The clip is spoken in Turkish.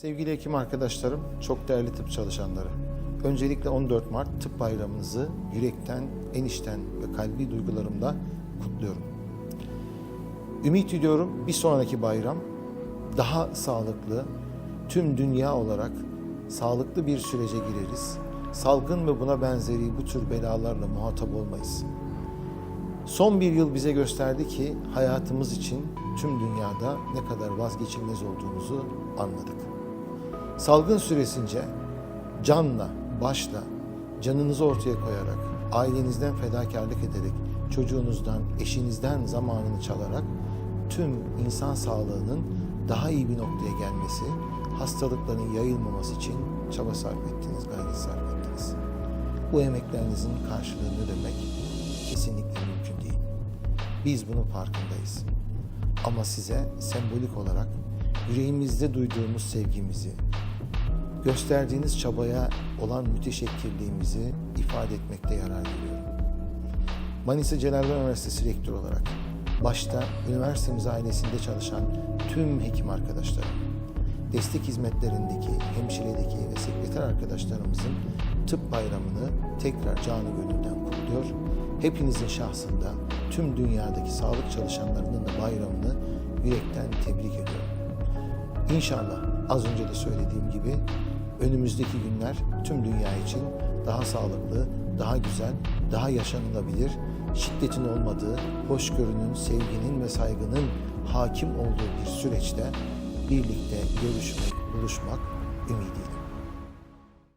Sevgili hekim arkadaşlarım, çok değerli tıp çalışanları. Öncelikle 14 Mart Tıp Bayramınızı yürekten, enişten ve kalbi duygularımla kutluyorum. Ümit ediyorum bir sonraki bayram daha sağlıklı, tüm dünya olarak sağlıklı bir sürece gireriz. Salgın ve buna benzeri bu tür belalarla muhatap olmayız. Son bir yıl bize gösterdi ki hayatımız için tüm dünyada ne kadar vazgeçilmez olduğumuzu anladık. Salgın süresince canla, başla, canınızı ortaya koyarak, ailenizden fedakarlık ederek, çocuğunuzdan, eşinizden zamanını çalarak tüm insan sağlığının daha iyi bir noktaya gelmesi, hastalıkların yayılmaması için çaba sarf ettiniz, gayret sarf ettiniz. Bu emeklerinizin karşılığını ödemek kesinlikle mümkün değil. Biz bunun farkındayız. Ama size sembolik olarak yüreğimizde duyduğumuz sevgimizi, gösterdiğiniz çabaya olan müteşekkirliğimizi ifade etmekte yarar görüyorum. Manisa Celal Bayar Üniversitesi Rektörü olarak başta üniversitemiz ailesinde çalışan tüm hekim arkadaşlarım, destek hizmetlerindeki, hemşiredeki ve sekreter arkadaşlarımızın tıp bayramını tekrar canı gönülden kutluyor. Hepinizin şahsında tüm dünyadaki sağlık çalışanlarının da bayramını yürekten tebrik ediyorum. İnşallah az önce de söylediğim gibi önümüzdeki günler tüm dünya için daha sağlıklı, daha güzel, daha yaşanılabilir, şiddetin olmadığı, hoşgörünün, sevginin ve saygının hakim olduğu bir süreçte birlikte görüşmek, buluşmak ümidiyle.